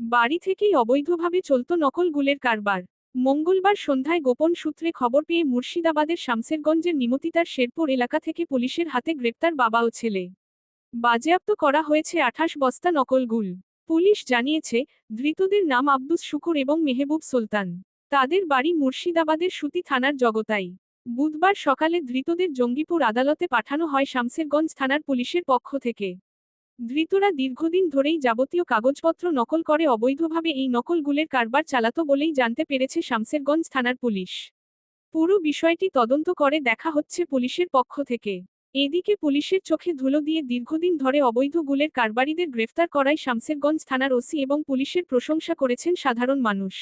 বাড়ি থেকেই অবৈধভাবে চলত নকল গুলের কারবার। মঙ্গলবার সন্ধ্যায় গোপন সূত্রে খবর পেয়ে মুর্শিদাবাদের শামসেরগঞ্জের নিমতিতার শেরপুর এলাকা থেকে পুলিশের হাতে গ্রেপ্তার বাবা ও ছেলে। বাজেয়াপ্ত করা হয়েছে আঠাশ বস্তা নকল গুল। পুলিশ জানিয়েছে, ধৃতদের নাম আব্দুস শুকুর এবং মেহবুব সুলতান। তাদের বাড়ি মুর্শিদাবাদের সুতি থানার জগতাই। বুধবার সকালে ধৃতদের জঙ্গিপুর আদালতে পাঠানো হয় শামসেরগঞ্জ থানার পুলিশের পক্ষ থেকে। ধৃতরা দীর্ঘদিন ধরেই যাবতীয় কাগজপত্র নকল করে অবৈধভাবে এই নকল গুলের কারবার চালাতো বলেই জানতে পেরেছে শামসেরগঞ্জ থানার পুলিশ। পুরো বিষয়টি তদন্ত করে দেখা হচ্ছে পুলিশের পক্ষ থেকে। এদিকে পুলিশের চোখে ধুলো দিয়ে দীর্ঘদিন ধরে অবৈধ গুলের কারবারিদের গ্রেফতার করায় শামসেরগঞ্জ থানার ওসি এবং পুলিশের প্রশংসা করেছেন সাধারণ মানুষ।